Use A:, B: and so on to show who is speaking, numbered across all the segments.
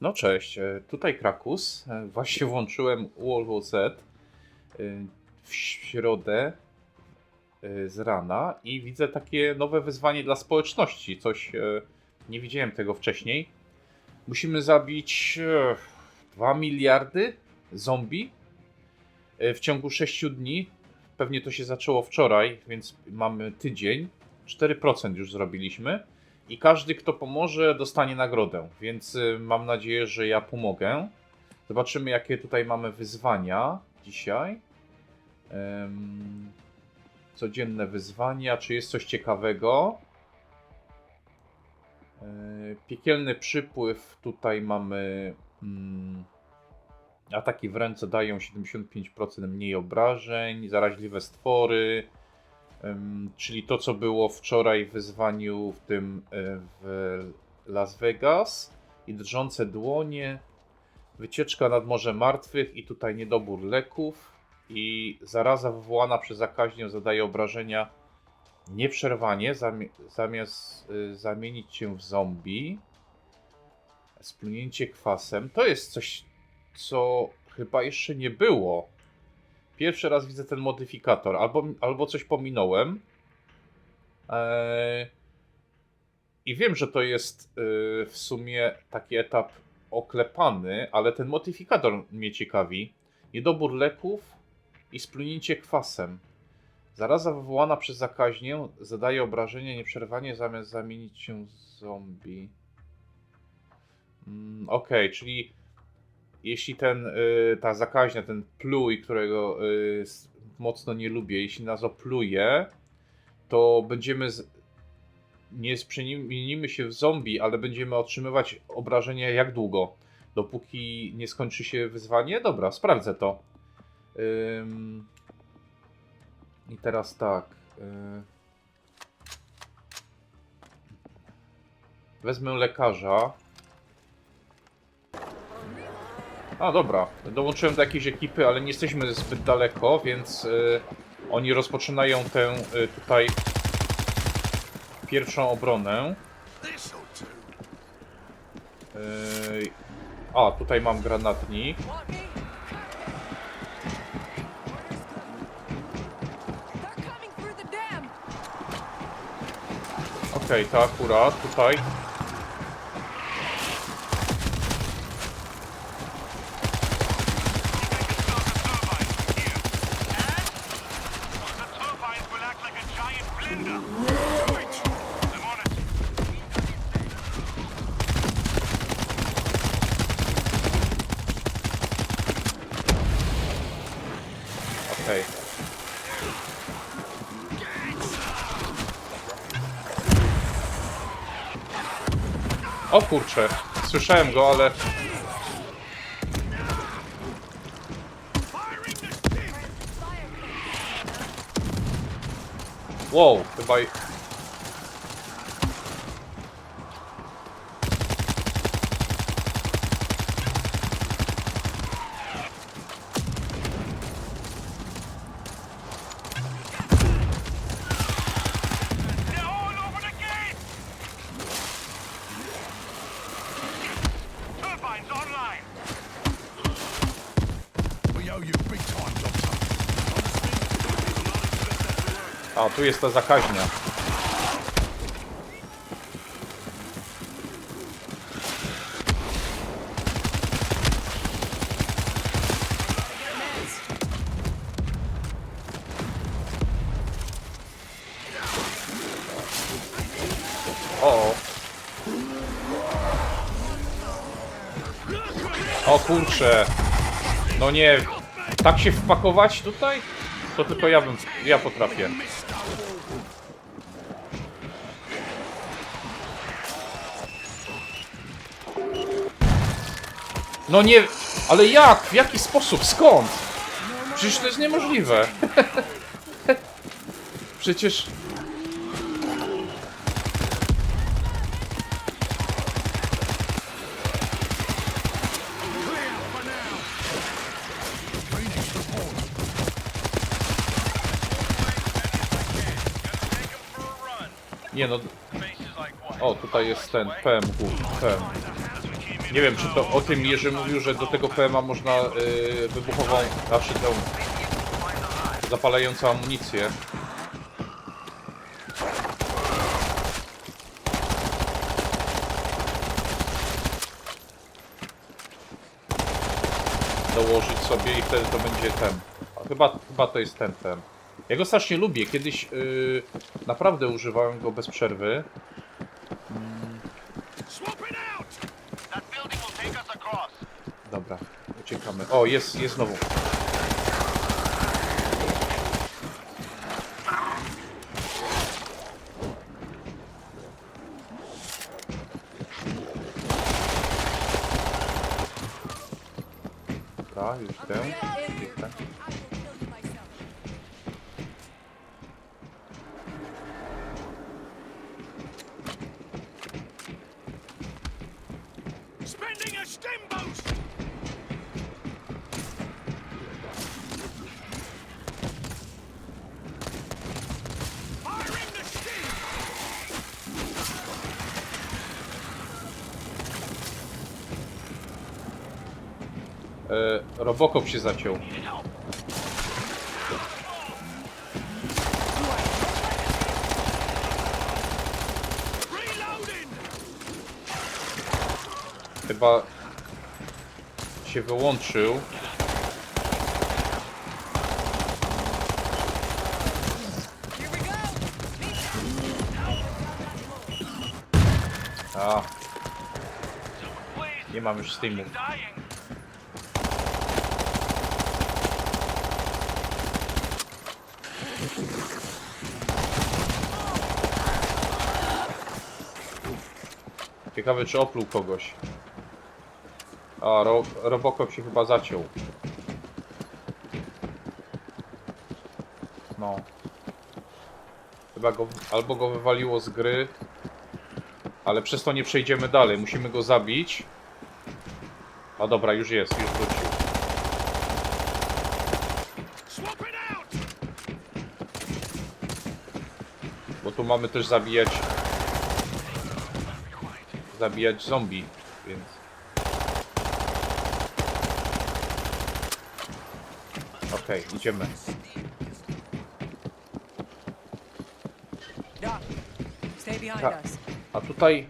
A: No cześć, e, tutaj Krakus. E, Właśnie włączyłem World Z e, w środę z rana i widzę takie nowe wyzwanie dla społeczności. Coś nie widziałem tego wcześniej. Musimy zabić e, 2 miliardy zombie w ciągu 6 dni. Pewnie to się zaczęło wczoraj, więc mamy tydzień. 4% już zrobiliśmy. I każdy, kto pomoże, dostanie nagrodę. Więc y, mam nadzieję, że ja pomogę. Zobaczymy, jakie tutaj mamy wyzwania dzisiaj. Em, codzienne wyzwania. Czy jest coś ciekawego? E, Piekielny przypływ. Tutaj mamy. Mm, ataki w ręce dają 75% mniej obrażeń. Zaraźliwe stwory. Czyli to, co było wczoraj w wyzwaniu w tym e, w Las Vegas i drżące dłonie, wycieczka nad Morze Martwych i tutaj niedobór leków i zaraza wywołana przez zakaźnię zadaje obrażenia nieprzerwanie zamiast y, zamienić się w zombie. Splunięcie kwasem. To jest coś, co chyba jeszcze nie było. Pierwszy raz widzę ten modyfikator, albo, albo coś pominąłem. Eee, I wiem, że to jest yy, w sumie taki etap oklepany, ale ten modyfikator mnie ciekawi. Niedobór leków i splunięcie kwasem. Zaraza wywołana przez zakaźnię zadaje obrażenia nieprzerwanie zamiast zamienić się w zombie. Mm, Okej, czyli jeśli ten, y, ta zakaźnia, ten pluj, którego y, mocno nie lubię, jeśli nas opluje, to będziemy. Z, nie przemienimy się w zombie, ale będziemy otrzymywać obrażenia jak długo? Dopóki nie skończy się wyzwanie? Dobra, sprawdzę to. Ym, I teraz tak. y, Wezmę lekarza. A dobra, dołączyłem do jakiejś ekipy, ale nie jesteśmy zbyt daleko, więc y, oni rozpoczynają tę y, tutaj pierwszą obronę. Y, a, tutaj mam granatnik. Okej, to akurat tutaj. O kurczę, słyszałem go, ale Wow, chyba... i- tu jest ta zakaźnia. O. O kurczę. No nie. Tak się wpakować tutaj? To tylko ja bym. Ja potrafię. No nie. Ale jak? W jaki sposób? Skąd? Przecież to jest niemożliwe. Przecież. Nie no. O, tutaj jest ten PM. Nie wiem, czy to o tym Jerzy mówił, że do tego PMA można yy, wybuchową, znaczy tą zapalającą amunicję. Dołożyć sobie i wtedy to będzie ten. Chyba, chyba to jest ten ten. Ja go strasznie lubię. Kiedyś yy, naprawdę używałem go bez przerwy. Uciekamy. O, jest, jest znowu. Dobra, już tę. E, Robocop się zaciął. Chyba się wyłączył. A, nie mam już Steamu. Ciekawe, czy opluł kogoś. A, ro Robocop się chyba zaciął. No. Chyba go, albo go wywaliło z gry, ale przez to nie przejdziemy dalej. Musimy go zabić. A dobra, już jest, już wrócił. Bo tu mamy też zabijać... Zabijać zombie, więc... Okej, idziemy.
B: Stay behind
A: Ta-
B: us.
A: A tutaj...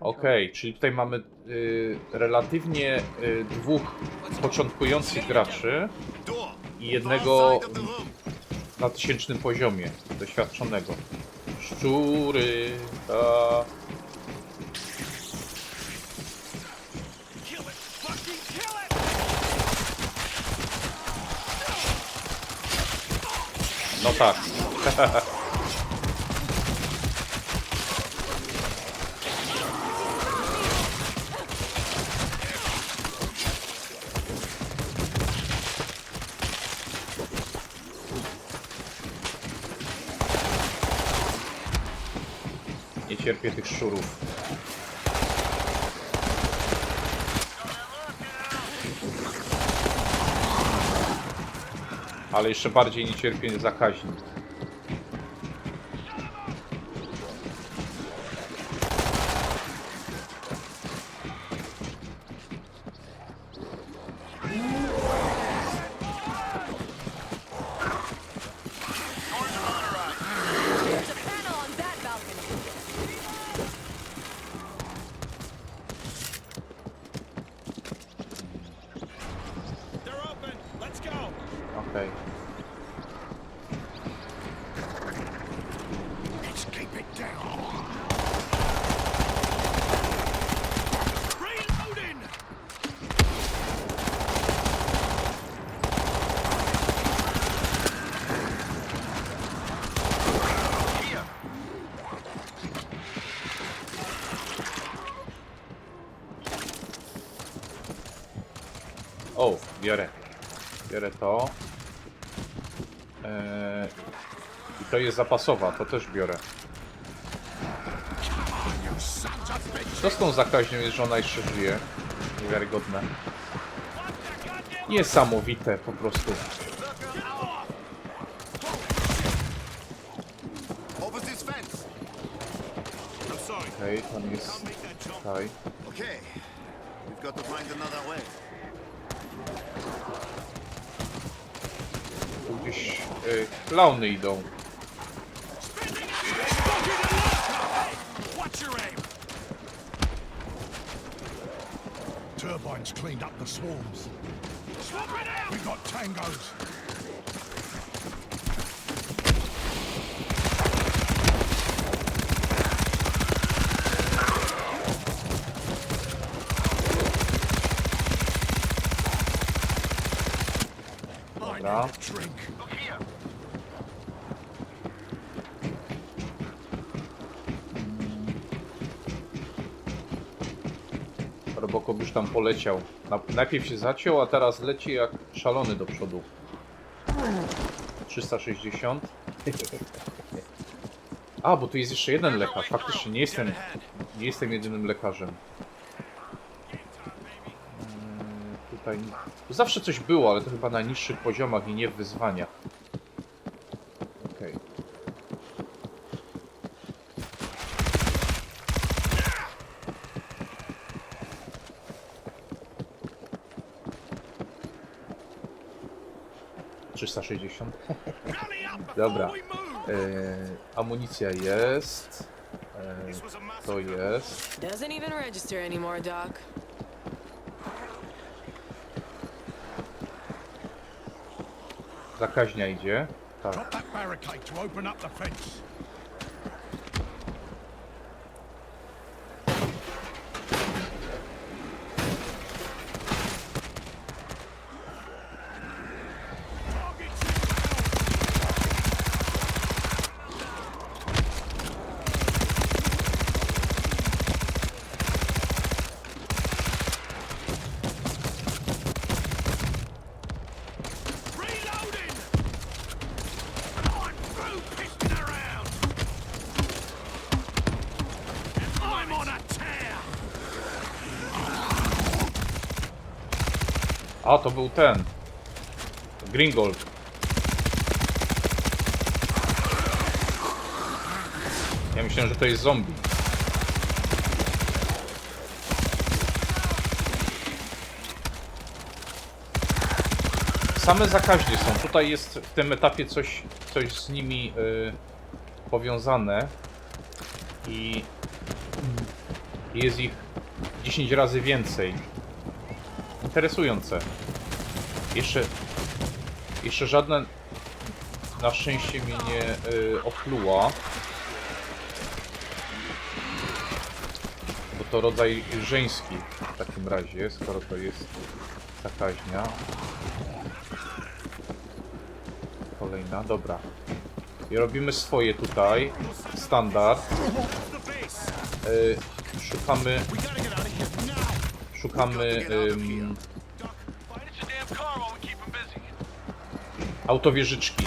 A: Okej, czyli tutaj mamy y, relatywnie y, dwóch początkujących graczy i jednego na tysięcznym poziomie doświadczonego. Szczury, ta... No tak. Nie cierpię tych szczurów. Ale jeszcze bardziej nie cierpię zakaźnik.
B: There's a panel on that balcony.
C: They're open! Let's go!
A: Okej.
D: Let's keep it down.
C: Reloading! Here!
A: O, biorę. Biorę to. Eee, I to jest zapasowa, to też biorę. Co z tą zakaźnią jest, że ona jeszcze żyje? Niewiarygodne. Niesamowite po prostu. Okej, tam jest... Tutaj. jakieś y, klauny idą.
D: Turbines cleaned up the swarms. We've got tangos. Drink.
C: Look here.
A: Robocop już tam poleciał. Na, najpierw się zaciął, a teraz leci jak szalony do przodu. 360. A, bo tu jest jeszcze jeden lekarz. Faktycznie nie jestem, nie jestem jedynym lekarzem. Eee, Zawsze coś było, ale to chyba na niższych poziomach i nie w wyzwaniach. Okej. Trzysta sześćdziesiąt. Dobra. Eee, amunicja jest.
C: Massive
A: to jest.
B: Doesn't even register anymore, Doc.
A: Zakaźnia idzie. Tak.
C: A,
A: to był ten. Gringold. Ja myślałem, że to jest zombie. Same zakaźnie są. Tutaj jest w tym etapie coś, coś z nimi y, powiązane. I jest ich 10 razy więcej. Interesujące. Jeszcze, jeszcze żadne na szczęście mnie nie y, opluła. Bo to rodzaj żeński w takim razie, skoro to jest zakaźnia. Kolejna, dobra. I robimy swoje tutaj. Standard. Y, szukamy,
C: him busy.
A: autowieżyczki.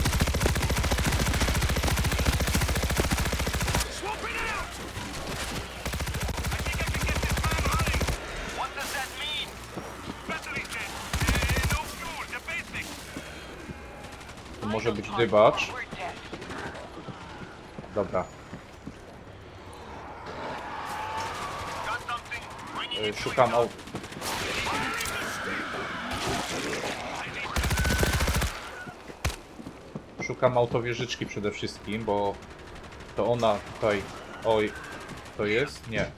A: Może być dybacz. Dobra. Szukam
C: you.
A: au... Szukam autowieżyczki przede wszystkim, bo to ona tutaj... Oj, to jest? Nie.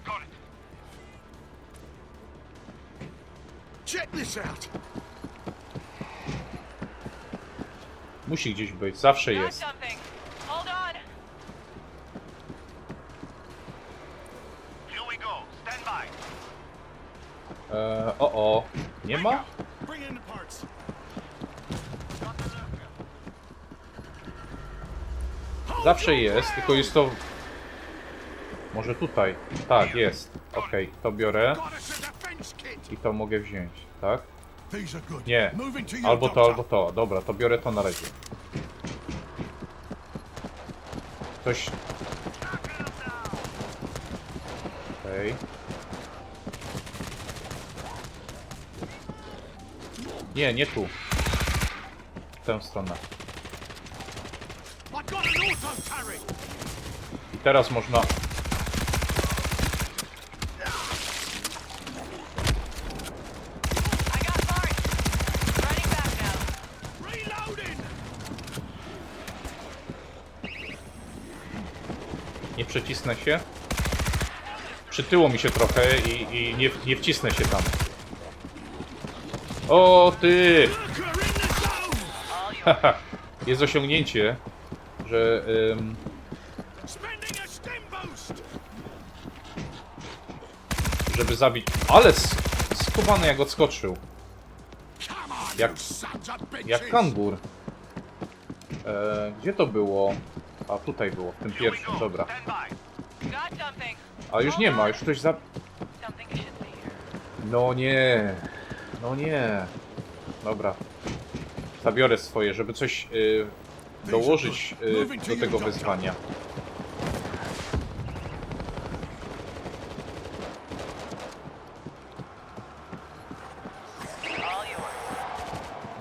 A: Musi gdzieś być, zawsze jest. Eee, o, o. Nie ma? Zawsze jest, tylko jest to... Może tutaj. Tak, jest. Okej, to biorę i to mogę wziąć, tak? Nie. Albo to, albo to. Dobra, to biorę to na razie. Ktoś... Okej. Nie, nie tu. W tę stronę.
C: I
A: teraz można... Nie przecisnę się. Przytyło mi się trochę i, i nie, nie wcisnę się tam. O ty! Haha, jest osiągnięcie, że ym, żeby zabić... Ale skubany jak odskoczył. Jak-! Jak kangur. E, gdzie to było? A tutaj było, w tym pierwszym, dobra. A już nie ma, już ktoś za... No nie. No nie. Dobra. Zabiorę swoje, żeby coś y, dołożyć y, do tego wyzwania.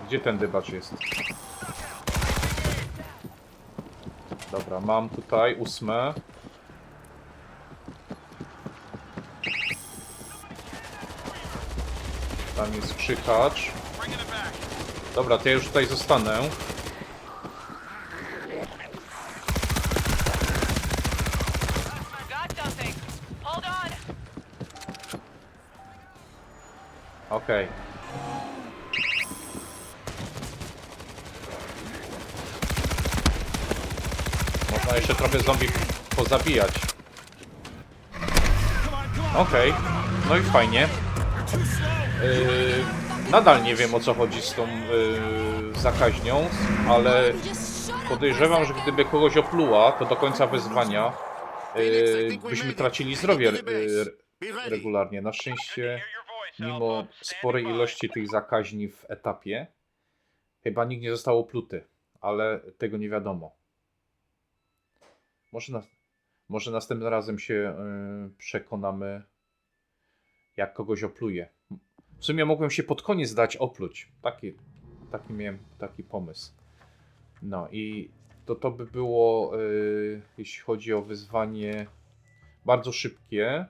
A: Gdzie ten dybacz jest? Dobra, mam tutaj ósme. Tam jest
C: back.
A: Dobra, to ja już tutaj zostanę. Okej. Można jeszcze trochę zombie pozabijać. Okej, no i fajnie. Yy, nadal nie wiem o co chodzi z tą yy, zakaźnią, ale podejrzewam, że gdyby kogoś opluła, to do końca wyzwania yy, byśmy tracili zdrowie yy, regularnie. Na szczęście mimo sporej ilości tych zakaźni w etapie, chyba nikt nie został opluty, ale tego nie wiadomo. Może, na, może następnym razem się y, przekonamy, jak kogoś opluje. W sumie mogłem się pod koniec dać opluć. Taki, taki miałem taki pomysł. No i to, to by było, y, jeśli chodzi o wyzwanie, bardzo szybkie.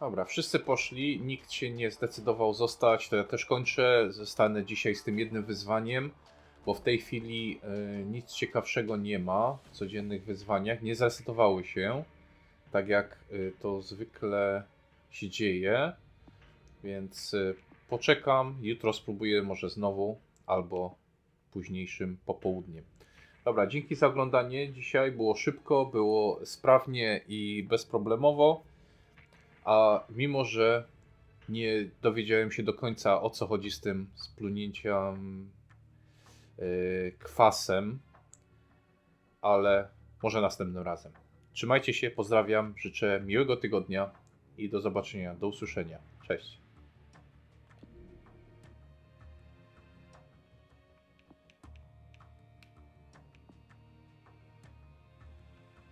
A: Dobra, wszyscy poszli, nikt się nie zdecydował zostać, to ja też kończę. Zostanę dzisiaj z tym jednym wyzwaniem, bo w tej chwili y, nic ciekawszego nie ma w codziennych wyzwaniach. Nie zresetowały się, tak jak y, to zwykle się dzieje, więc y, poczekam. Jutro spróbuję może znowu, albo późniejszym popołudniem. Dobra, dzięki za oglądanie. Dzisiaj było szybko, było sprawnie i bezproblemowo. A mimo, że nie dowiedziałem się do końca o co chodzi z tym splunięciem yy, kwasem, ale może następnym razem. Trzymajcie się, pozdrawiam, życzę miłego tygodnia i do zobaczenia, do usłyszenia. Cześć.